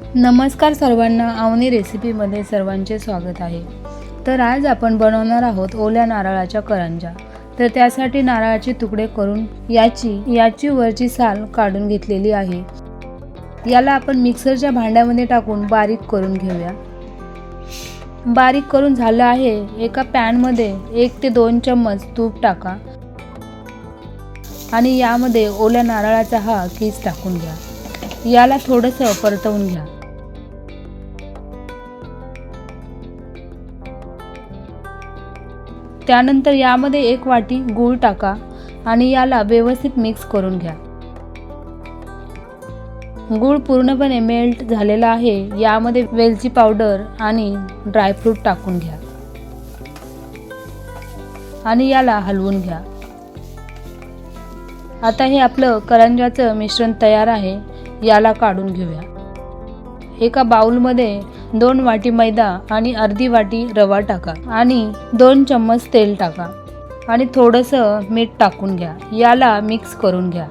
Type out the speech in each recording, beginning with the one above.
नमस्कार सर्वांना आवनी रेसिपीमध्ये सर्वांचे स्वागत आहे. तर आज आपण बनवणार आहोत ओल्या नारळाच्या करंजा. तर त्यासाठी नारळाचे तुकडे करून याची याची वरची साल काढून घेतलेली आहे. याला आपण मिक्सरच्या भांड्यामध्ये टाकून बारीक करून घेऊया. बारीक करून झालं आहे एका पॅनमध्ये एक ते दोन चम्मच तूप टाका. आणि यामध्ये ओल्या नारळाचा हा किस टाकून घ्या. याला थोडंसं परतवून घ्या. त्यानंतर यामध्ये एक वाटी गूळ टाका आणि याला व्यवस्थित मिक्स करून घ्या. गूळ पूर्णपणे मेल्ट झालेला आहे. यामध्ये वेलची पावडर आणि ड्रायफ्रूट टाकून घ्या. आणि याला हलवून घ्या. आता हे आपलं करंजाचं मिश्रण तयार आहे. याला काढून घेऊया. एका बाऊलमध्ये दोन वाटी मैदा आणि अर्धी वाटी रवा टाका आणि दोन चम्मच तेल टाका आणि थोडंसं मीठ टाकून घ्या. याला मिक्स करून घ्या.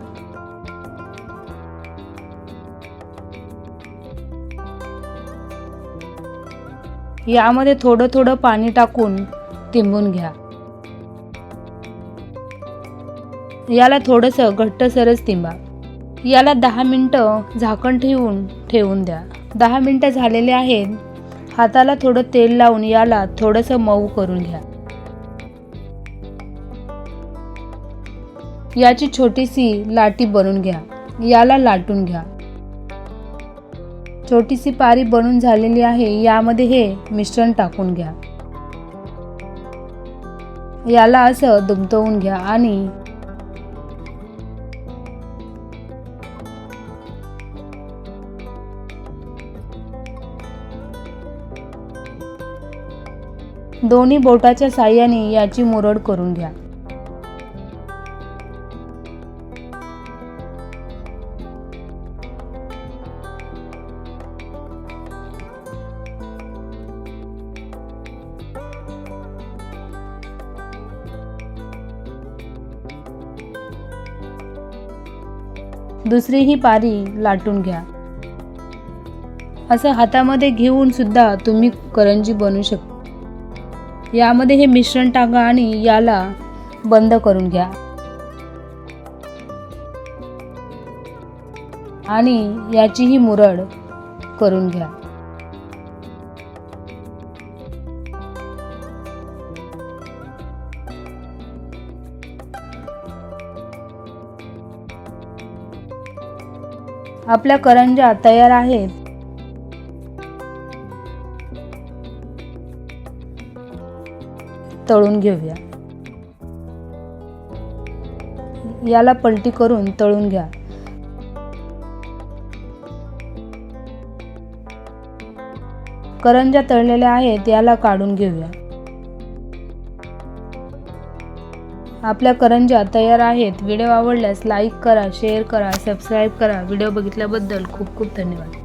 यामध्ये थोडं थोडं पाणी टाकून तिंबून घ्या. याला थोडंसं घट्टसरच तिंबा. याला दहा मिनटं झाकण ठेवून ठेवून द्या. दहा मिनटं झालेले आहेत. हाताला थोडं तेल लावून याला थोडंसं मऊ करून घ्या. याची छोटीशी लाटी बनवून घ्या. याला लाटून घ्या. छोटीशी पारी बनून झालेली आहे. यामध्ये हे मिश्रण टाकून घ्या. याला असं दुमतवून घ्या आणि दोन्ही बोटाच्या साह्याने याची मुरड करून घ्या. दुसरी ही पारी लाटून घ्या. असं हातामध्ये घेऊन सुद्धा तुम्ही करंजी बनवू शकता. यामध्ये हे मिश्रण टाका आणि याला बंद करून घ्या. आणि याचीही मुरड करून घ्या. आपल्या करंजा तयार आहेत. तळून घेऊया. याला पलटी करून तळून घ्या. करंजा तळलेल्या आहेत याला काढून घेऊया. आपल्या करंजा तयार आहेत. व्हिडिओ आवडल्यास लाईक करा शेअर करा सबस्क्राईब करा. व्हिडिओ बघितल्याबद्दल खूप खूप धन्यवाद.